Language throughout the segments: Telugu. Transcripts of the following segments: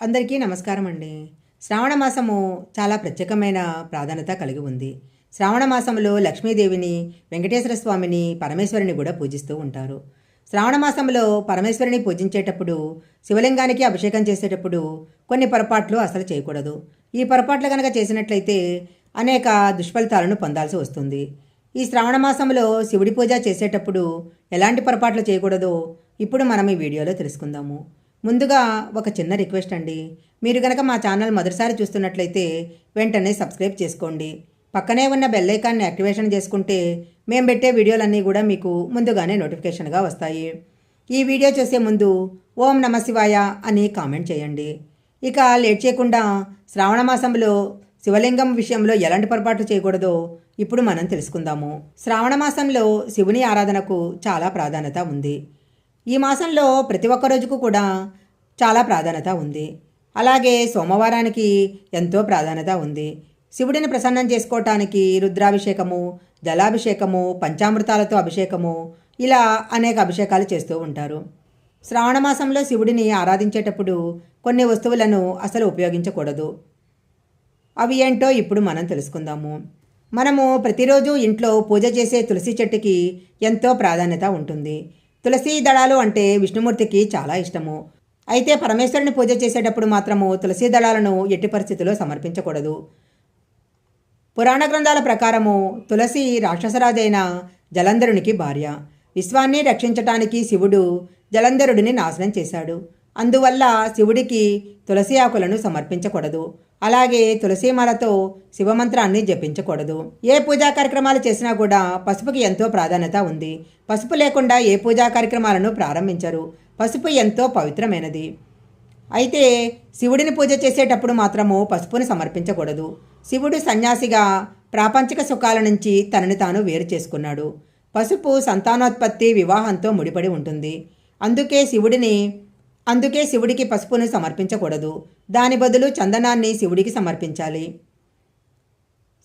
అందరికీ నమస్కారం అండి. శ్రావణ మాసము చాలా ప్రత్యేకమైన ప్రాధాన్యత కలిగి ఉంది. శ్రావణ మాసంలో లక్ష్మీదేవిని వెంకటేశ్వర స్వామిని పరమేశ్వరిని కూడా పూజిస్తూ ఉంటారు. శ్రావణ మాసంలో పరమేశ్వరిని పూజించేటప్పుడు శివలింగానికి అభిషేకం చేసేటప్పుడు కొన్ని పొరపాట్లు అసలు చేయకూడదు. ఈ పొరపాట్లు కనుక చేసినట్లయితే అనేక దుష్ఫలితాలను పొందాల్సి వస్తుంది. ఈ శ్రావణ మాసంలో శివుడి పూజ చేసేటప్పుడు ఎలాంటి పొరపాట్లు చేయకూడదో ఇప్పుడు మనం ఈ వీడియోలో తెలుసుకుందాము. ముందుగా ఒక చిన్న రిక్వెస్ట్ అండి. మీరు గనక మా ఛానల్ మొదటిసారి చూస్తున్నట్లయితే వెంటనే సబ్స్క్రైబ్ చేసుకోండి. పక్కనే ఉన్న బెల్ ఐకాన్ని యాక్టివేషన్ చేసుకుంటే మేము పెట్టే వీడియోలన్నీ కూడా మీకు ముందుగానే నోటిఫికేషన్గా వస్తాయి. ఈ వీడియో చూసే ముందు ఓం నమ శివాయ అని కామెంట్ చేయండి. ఇక లేట్ చేయకుండా శ్రావణ మాసంలో శివలింగం విషయంలో ఎలాంటి పొరపాటు చేయకూడదో ఇప్పుడు మనం తెలుసుకుందాము. శ్రావణ మాసంలో శివుని ఆరాధనకు చాలా ప్రాధాన్యత ఉంది. ఈ మాసంలో ప్రతి ఒక్క రోజుకు కూడా చాలా ప్రాధాన్యత ఉంది. అలాగే సోమవారానికి ఎంతో ప్రాధాన్యత ఉంది. శివుడిని ప్రసన్నం చేసుకోవటానికి రుద్రాభిషేకము జలాభిషేకము పంచామృతాలతో అభిషేకము ఇలా అనేక అభిషేకాలు చేస్తూ ఉంటారు. శ్రావణ మాసంలో శివుడిని ఆరాధించేటప్పుడు కొన్ని వస్తువులను అసలు ఉపయోగించకూడదు. అవి ఏంటో ఇప్పుడు మనం తెలుసుకుందాము. మనము ప్రతిరోజు ఇంట్లో పూజ చేసే తులసి చెట్టుకి ఎంతో ప్రాధాన్యత ఉంటుంది. తులసి దళాలు అంటే విష్ణుమూర్తికి చాలా ఇష్టము. అయితే పరమేశ్వరుని పూజ చేసేటప్పుడు మాత్రము తులసి దళాలను ఎట్టి పరిస్థితిలో సమర్పించకూడదు. పురాణ గ్రంథాల ప్రకారము తులసి రాక్షసరాజైన జలంధరునికి భార్య. విశ్వాన్ని రక్షించటానికి శివుడు జలంధరుడిని నాశనం చేశాడు. అందువల్ల శివుడికి తులసి ఆకులను సమర్పించకూడదు. అలాగే తులసీమాలతో శివమంత్రాన్ని జపించకూడదు. ఏ పూజా కార్యక్రమాలు చేసినా కూడా పసుపుకి ఎంతో ప్రాధాన్యత ఉంది. పసుపు లేకుండా ఏ పూజా కార్యక్రమాలను ప్రారంభించరు. పసుపు ఎంతో పవిత్రమైనది. అయితే శివుడిని పూజ చేసేటప్పుడు మాత్రము పసుపును సమర్పించకూడదు. శివుడు సన్యాసిగా ప్రాపంచిక సుఖాల నుంచి తనని తాను వేరు చేసుకున్నాడు. పసుపు సంతానోత్పత్తి వివాహంతో ముడిపడి ఉంటుంది. అందుకే శివుడిని అందుకే శివుడికి పసుపును సమర్పించకూడదు. దాని బదులు చందనాన్ని శివుడికి సమర్పించాలి.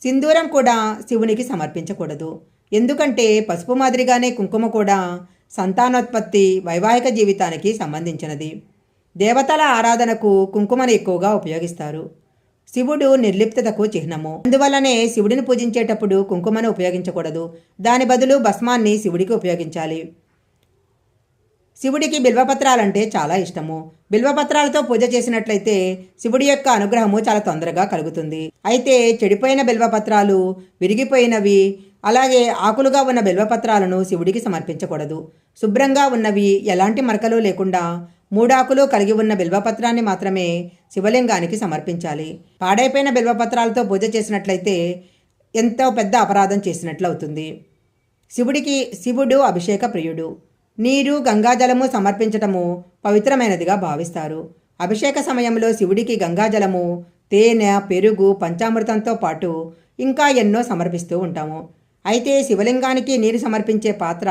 సింధూరం కూడా శివునికి సమర్పించకూడదు. ఎందుకంటే పసుపు మాదిరిగానే కుంకుమ కూడా సంతానోత్పత్తి వైవాహిక జీవితానికి సంబంధించినది. దేవతల ఆరాధనకు కుంకుమను ఎక్కువగా ఉపయోగిస్తారు. శివుడు నిర్లిప్తతకు చిహ్నము. అందువల్లనే శివుడిని పూజించేటప్పుడు కుంకుమను ఉపయోగించకూడదు. దాని బదులు భస్మాన్ని శివుడికి ఉపయోగించాలి. శివుడికి బిల్వపత్రాలంటే చాలా ఇష్టము. బిల్వపత్రాలతో పూజ చేసినట్లయితే శివుడి యొక్క అనుగ్రహము చాలా తొందరగా కలుగుతుంది. అయితే చెడిపోయిన బిల్వపత్రాలు విరిగిపోయినవి అలాగే ఆకులుగా ఉన్న బిల్వపత్రాలను శివుడికి సమర్పించకూడదు. శుభ్రంగా ఉన్నవి ఎలాంటి మరకలు లేకుండా మూడాకులు కలిగి ఉన్న బిల్వపత్రాన్ని మాత్రమే శివలింగానికి సమర్పించాలి. పాడైపోయిన బిల్వపత్రాలతో పూజ చేసినట్లయితే ఎంతో పెద్ద అపరాధం చేసినట్లు అవుతుంది శివుడికి శివుడు అభిషేక ప్రియుడు. నీరు గంగాజలము సమర్పించటము పవిత్రమైనదిగా భావిస్తారు. అభిషేక సమయంలో శివుడికి గంగాజలము తేనె పెరుగు పంచామృతంతో పాటు ఇంకా ఎన్నో సమర్పిస్తూ ఉంటాము. అయితే శివలింగానికి నీరు సమర్పించే పాత్ర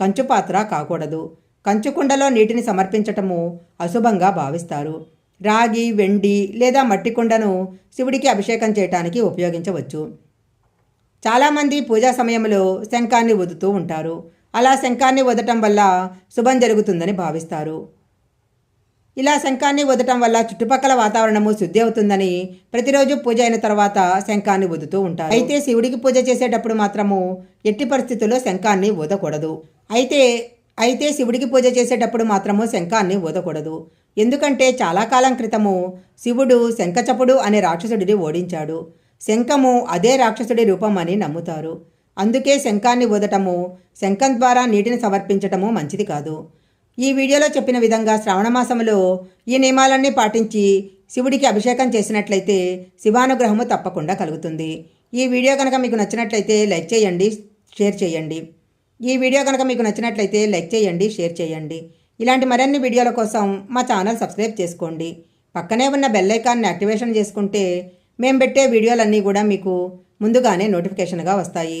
కంచు పాత్ర కాకూడదు. కంచుకుండలో నీటిని సమర్పించటము అశుభంగా భావిస్తారు. రాగి వెండి లేదా మట్టి కుండను శివుడికి అభిషేకం చేయటానికి ఉపయోగించవచ్చు. చాలామంది పూజా సమయంలో శంఖాన్ని వదుతూ ఉంటారు. అలా శంఖాన్ని వదటం వల్ల శుభం జరుగుతుందని భావిస్తారు. ఇలా శంఖాన్ని వదటం వల్ల చుట్టుపక్కల వాతావరణము శుద్ధి అవుతుందని ప్రతిరోజు పూజ అయిన తర్వాత శంఖాన్ని వదుతూ ఉంటారు. అయితే శివుడికి పూజ చేసేటప్పుడు మాత్రము ఎట్టి పరిస్థితుల్లో శంఖాన్ని ఊదకూడదు అయితే అయితే శివుడికి పూజ చేసేటప్పుడు మాత్రము శంఖాన్ని ఊదకూడదు ఎందుకంటే చాలా కాలం క్రితము శివుడు శంఖచపుడు అనే రాక్షసుడిని ఓడించాడు. శంఖము అదే రాక్షసుడి రూపం అని నమ్ముతారు. అందుకే శంఖాన్ని ఊదటము శంఖం ద్వారా నీటిని సమర్పించటము మంచిది కాదు. ఈ వీడియోలో చెప్పిన విధంగా శ్రావణ మాసంలో ఈ నియమాలన్నీ పాటించి శివుడికి అభిషేకం చేసినట్లయితే శివానుగ్రహము తప్పకుండా కలుగుతుంది. ఈ వీడియో కనుక మీకు నచ్చినట్లయితే లైక్ చేయండి షేర్ చేయండి. ఈ వీడియో కనుక మీకు నచ్చినట్లయితే లైక్ చేయండి షేర్ చేయండి. ఇలాంటి మరిన్ని వీడియోల కోసం మా ఛానల్ సబ్స్క్రైబ్ చేసుకోండి. పక్కనే ఉన్న బెల్ ఐకాన్ని యాక్టివేషన్ చేసుకుంటే మేము పెట్టే వీడియోలన్నీ కూడా మీకు ముందుగానే నోటిఫికేషన్గా వస్తాయి.